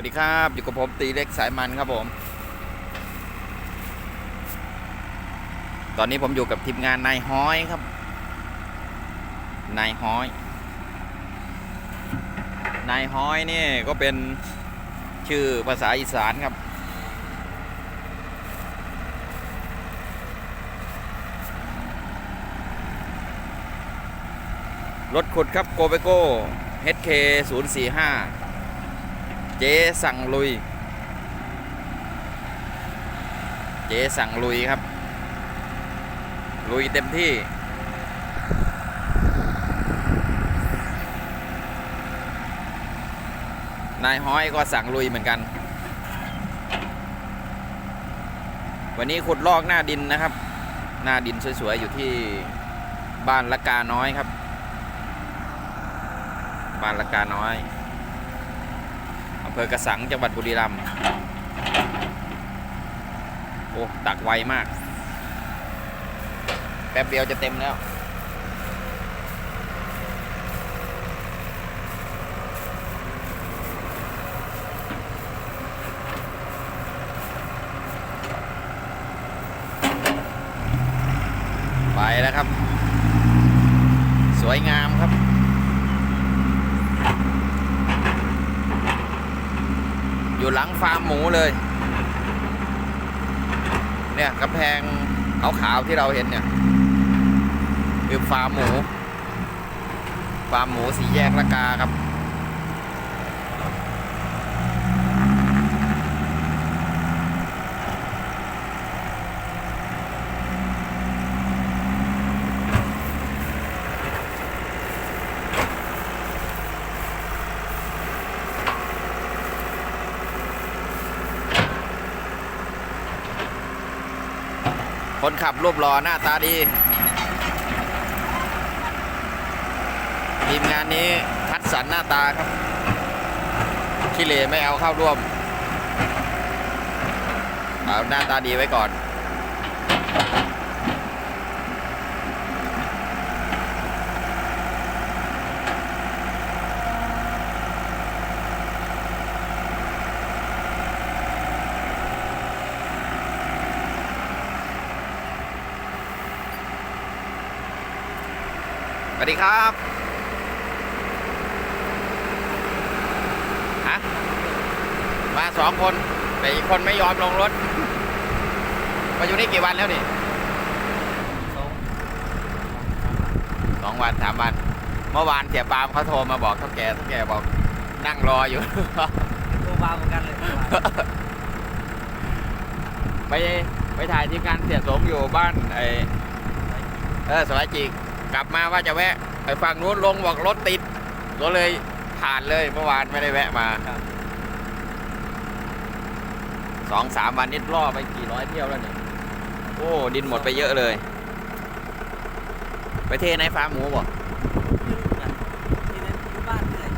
วัสดีครับ อยู่กับผมตีเล็กสายมันครับผม ตอนนี้ผมอยู่กับทีมงานนายฮ้อยครับ นายฮ้อย นายฮ้อยนี่ก็เป็นชื่อภาษาอีสานครับ รถขุดครับโกเบโก้ HK 045 เจ๊สั่งลุย เจ๊สั่งลุยครับ ลุยเต็มที่ นายห้อยก็สั่งลุยเหมือนกัน วันนี้ขุดลอกหน้าดินนะครับ หน้าดินสวยๆ อยู่ที่บ้านละกาน้อยครับ บ้านละกาน้อย ภอกระสังจังหวัดบุรีรัมย์โอ้ตักไวมาก แป๊บเดียวจะเต็มแล้วไปแล้วครับ สวยงามครับ อยู่หลังฟาร์มหมูเลย เนี่ยกำแพงขาวๆที่เราเห็นเนี่ยคือฟาร์มหมู ฟาร์มหมูสีแยกละกาครับ คนขับรูปหล่อหน้าตาดี ทีมงานนี้คัดสรรหน้าตาครับขี้เหร่ไม่เอาเข้าร่วม เอาหน้าตาดีไว้ก่อน ดีครับฮะมาสองคน แต่อีกคนไม่ยอมลงรถ มาอยู่นี่กี่วันแล้วนี่สองวันสามวัน เมื่อวานเสียปาล์มเขาโทรมาบอกเท่าแก่เท่าแก่บอกนั่งรออยู่ตัวเบาเหมือนกันเลยไปไปถ่ายทีมงานเสียสมอยู่บ้านไอเออสวายจี กกลับมาว่าจะแวะไปฝั่งนู้นลงบอกรถติด ก็เลยผ่านเลยเมื่อวานไม่ได้แวะมาครับสองสามวันนี้ล่อไปกี่ร้อยเที่ยวแล้วเนี่ยโอ้ดินหมดไปเยอะเลย ไปเทในฟาร์มหมูบ่ไม่รู้เหมือนกันที่นั่นที่บ้านนี่แหละ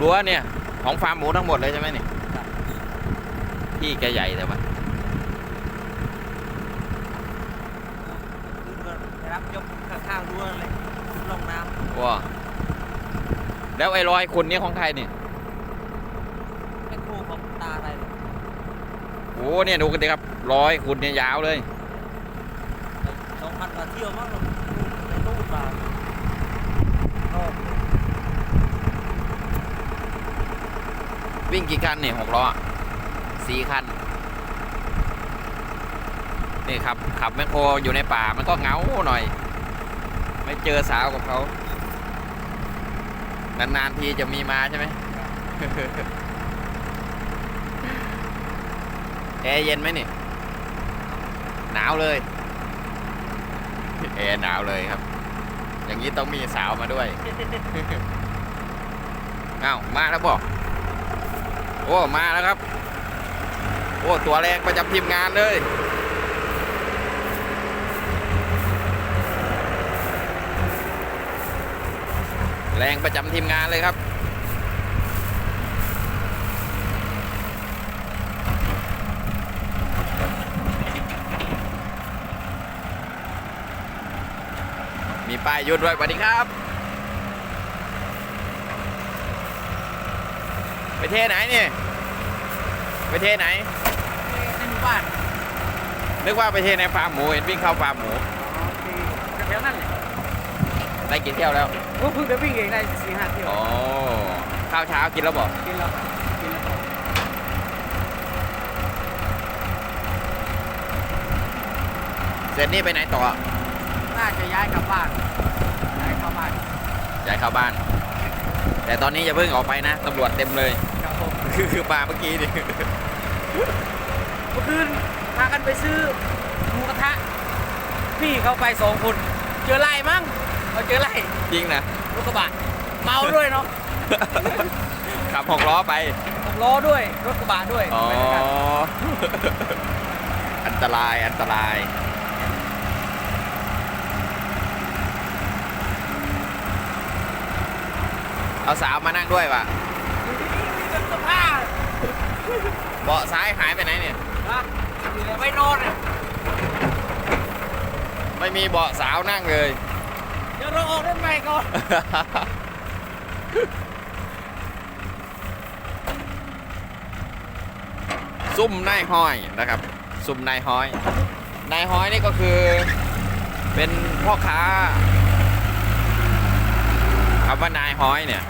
รั้วเนี่ย ของฟาร์มหมูทั้งหมดเลยใช่ไหมเนี่ยครับที่แกใหญ่แต่ว่า ขึ้นก็ไปรับยก ข้างๆรั้วเลยขึ้นลงน้ว้าแล้วไอ้รอยคุณเนี่ยของใครเนี่ยำแม่ครูของตาอะไรเลยโอ้เนี่ยดูกันดิครับรอยคุณเนี่ยยาวเลยสองพันกว่าเที่ยวมั้งหรอกในรูปมาโลกเลยวิ่งกี่คันเนี่ยหกล้อสี่คันนี่ครับขับแมคโครอยู่ในป่ามันก็เหงาหน่อย ไม่เจอสาวกับเขา นานๆทีจะมีมาใช่ไหมแอร์เย็นไหมนี่ หนาวเลย แอร์หนาวเลยครับ อย่างนี้ต้องมีสาวมาด้วย อ้าว มาแล้วบอก โอ้ มาแล้วครับ โอ้ ตัวแรงประจำทีมงานเลย แรงประจำทีมงานเลยครับ มีป้ายหยุดด้วยสวัสดีครับ ไปเทไหนเนี่ยไปเทไหนในหมู่บ้านนึกว่าไปเทในฟาร์มหมูเห็นวิ่งเข้าฟาร์มหมูแถวนั้นเลย ได้กี่เที่ยวแล้วก็เพิ่งจะวิ่งเองได้สี่ห้าเที่ยวอ๋อข้าวเช้ากินแล้วบอกกินแล้วกินแล้วเสร็จนี่ไปไหนต่อน่าจะย้ายกลับบ้านย้ายเข้าบ้านย้ายเข้าบ้าน แต่ตอนนี้อย่าเพิ่งออกไปนะตำรวจเต็มเลยครับผมคือคือมาเมื่อกี้นี่เมื่อคืนพากันไปซื้อหมูกระทะพี่เขาไปสองคนเจอไล่มั้ง เขาเจอไล่จริงนะรถกระบะเมาด้วยเนาะขับหกล้อไปหกล้อด้วยรถกระบะด้วยอ๋อไปด้วยกันอันตรายอันตรายเอาสาวมานั่งด้วยว่ะมีเสื้อผ้าเบาะซ้ายหายไปไหนเนี่ยฮะไปนอนเนี่ยไม่มีเบาะสาวนั่งเลยเดี๋ยวเราออกรถใหม่ก่อนซุ่มนายห้อยนะครับ ซุ่มนายห้อยนายห้อยนี่ก็คือ เป็นพ่อค้าคำว่านายห้อยเนี่ย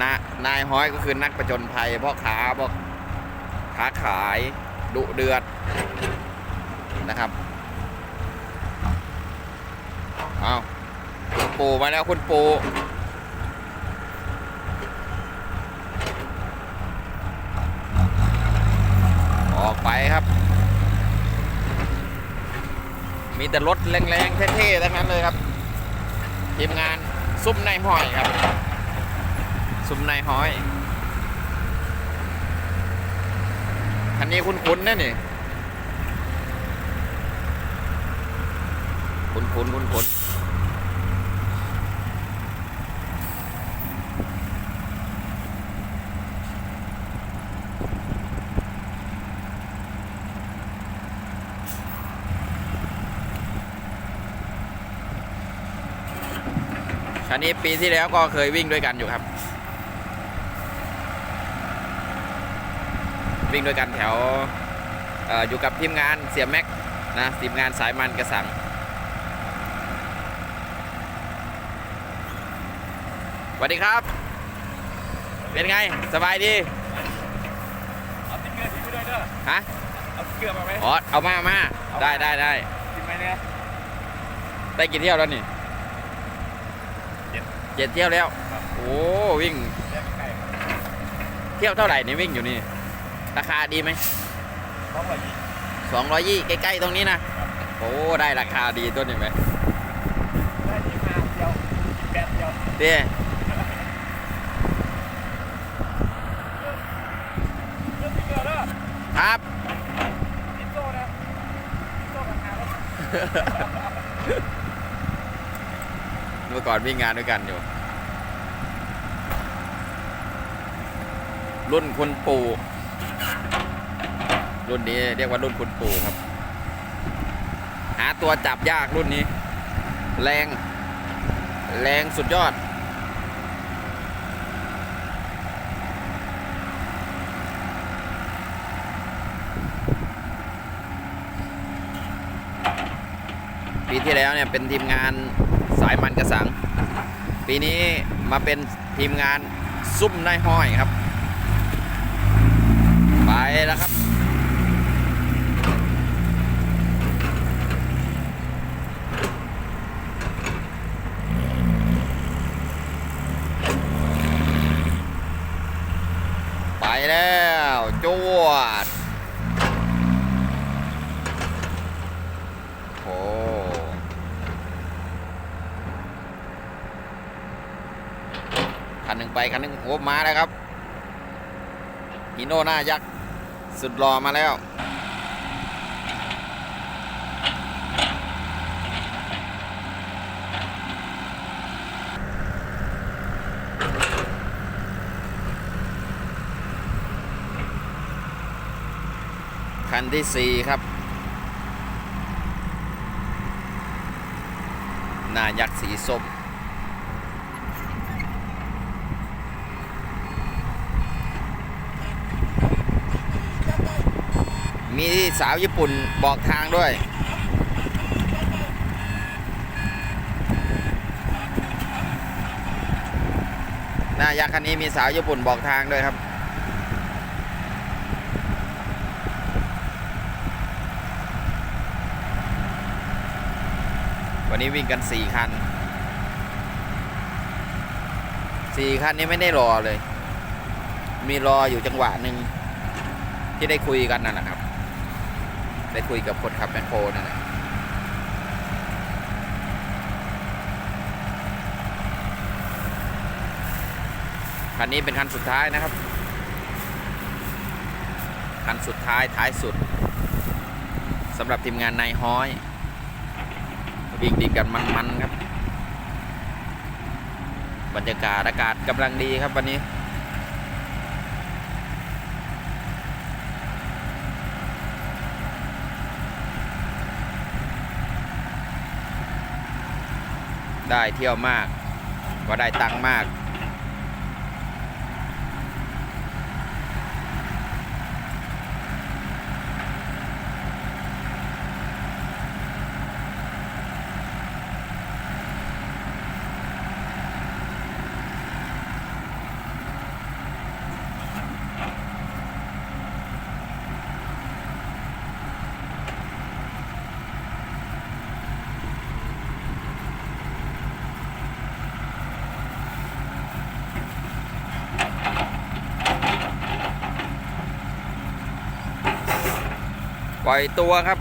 นานายห้อยก็คือนักประจนภัยพ่อค้าพวกค้าขายดุเดือดนะครับ เอาคุณ ปูมาแล้วคุณปูออกไปครับ มีแต่รถแรงๆเท่ๆทั้งนั้นเลยครับทีมงานซุ้มในห้อยครับ ซุ้มในห้อยคันนี้คุ้นๆนะนี่ คุ้นๆคุ้นๆ คันนี้ปีที่แล้วก็เคยวิ่งด้วยกันอยู่ครับ วิ่งด้วยกันแถวเอออยู่กับทีมงานเสียแม็กนะทีมงานสายมันกระสังสวัสดีครับ เป็นไงสบายดีเอาติ๊กเกอร์ทิ้งไปด้วยเด้อฮะเอาติ๊กเกอร์มาไหมอ๋อเอามามาเอามาได้ได้ได้ทิ้งไหมเนี่ยได้กี่เที่ยวแล้วนี่ เจ็ดเจ็ดเที่ยวแล้วครับโอ้วิ่งเรียกใกล้เที่ยวเท่าไหร่นี่วิ่งอยู่นี่ ราคาดีไหมๆต้องไปอีกสองร้อยยี่ใกล้ๆตรงนี้นะ โอ้ได้ราคาดีตัวนี้ไหมได้ที่มาเดียวอีกแปดเดียวเต้เรื่องติ๊กเกอร์เด้อครับติ๊กโซ่นะติ๊กโซ่ราคาแล้ว เมื่อก่อนวิ่งงานด้วยกันอยู่ รุ่นคุณปู่รุ่นนี้เรียกว่ารุ่นคุณปู่ครับ หาตัวจับยากรุ่นนี้ แรง แรงสุดยอดปีที่แล้วเนี่ยเป็นทีมงาน สายมันกระสัง ปีนี้มาเป็นทีมงานซุ่มนายห้อยครับ ไปแล้วครับ ไปแล้วจวด โอ้คันหนึ่ง ไปคันนึงโอ้มาแล้วครับฮีโน่หน้ายักษ์สุดรอมาแล้วคันที่สี่ครับหน้ายักษ์สีส้ม มีสาวญี่ปุ่นบอกทางด้วย หน้ายักษ์คันนี้มีสาวญี่ปุ่นบอกทางด้วยครับ วันนี้วิ่งกัน 4 คัน 4 คันนี้ไม่ได้รอเลย มีรออยู่จังหวะหนึ่งที่ได้คุยกันนั่นแหละครับ ได้คุยกับคนขับแมคโครนั่นแหละคันนี้เป็นคันสุดท้ายนะครับ คันสุดท้ายท้ายสุดสำหรับทีมงานนายฮ้อยวิ่งดีกันมันๆครับ บรรยากาศอากาศกำลังดีครับวันนี้ ได้เที่ยวมาก ก็ได้ตังค์มาก ล่อยตัวครับ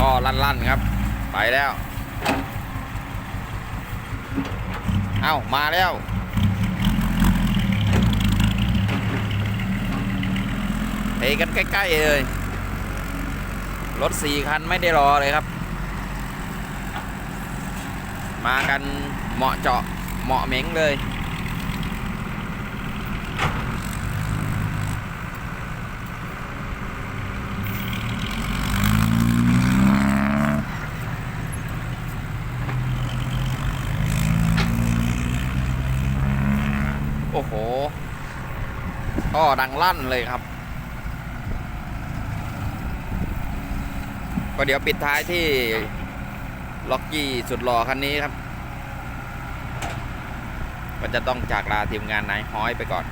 ก็ลั่นๆครับ ไปแล้ว เอ้า มาแล้ว เทกันใกล้ ๆ เลย รถสี่คันไม่ได้รอเลยครับ มากันเหมาะเจาะเหมาะเหม็งเลย โอ้โห ก็ดังลั่นเลยครับ ก็เดี๋ยวปิดท้ายที่ล็อกกี้สุดหล่อคันนี้ครับ ก็จะต้องจากลาทีมงานนายฮ้อยไปก่อน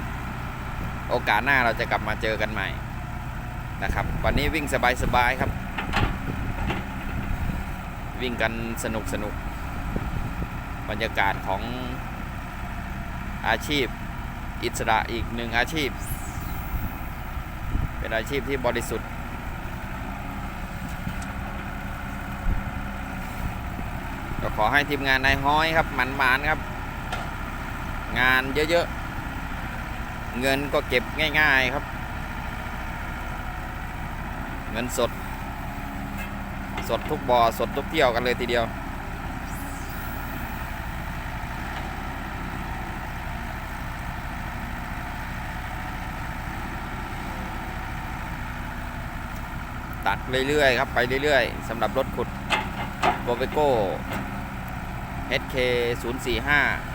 โอกาสหน้าเราจะกลับมาเจอกันใหม่นะครับ วันนี้วิ่งสบายๆครับ วิ่งกันสนุกสนุกบรรยากาศของอาชีพ อิสระอีกหนึ่งอาชีพ เป็นอาชีพที่บริสุทธิ์ ก็ขอให้ทีมงานนายห้อยครับหมันหมานครับ งานเยอะๆ เงินก็เก็บง่ายๆครับ เงินสด สดทุกบอ่อสดทุกเที่ยวกันเลยทีเดียว ตัดเรื่อยๆครับไปเรื่อยๆสำหรับรถขุดโบเ e โก้ HK 0 4 5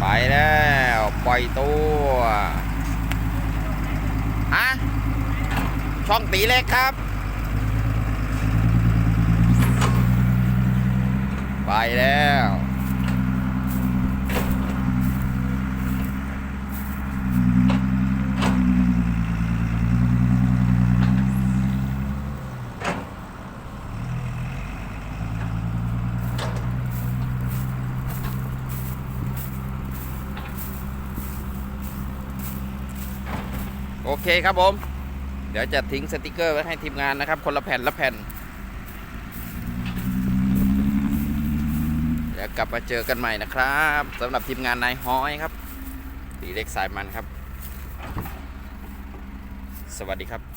ไปแล้ว ปล่อยตัวฮะ ช่องตีเล็กครับ ไปแล้วโอเคครับผม เดี๋ยวจะทิ้งสติกเกอร์ไว้ให้ทีมงานนะครับ คนละแผ่นละแผ่น เดี๋ยวกลับมาเจอกันใหม่นะครับสำหรับทีมงานนายฮ้อยครับตีเล็กสายมันครับ สวัสดีครับ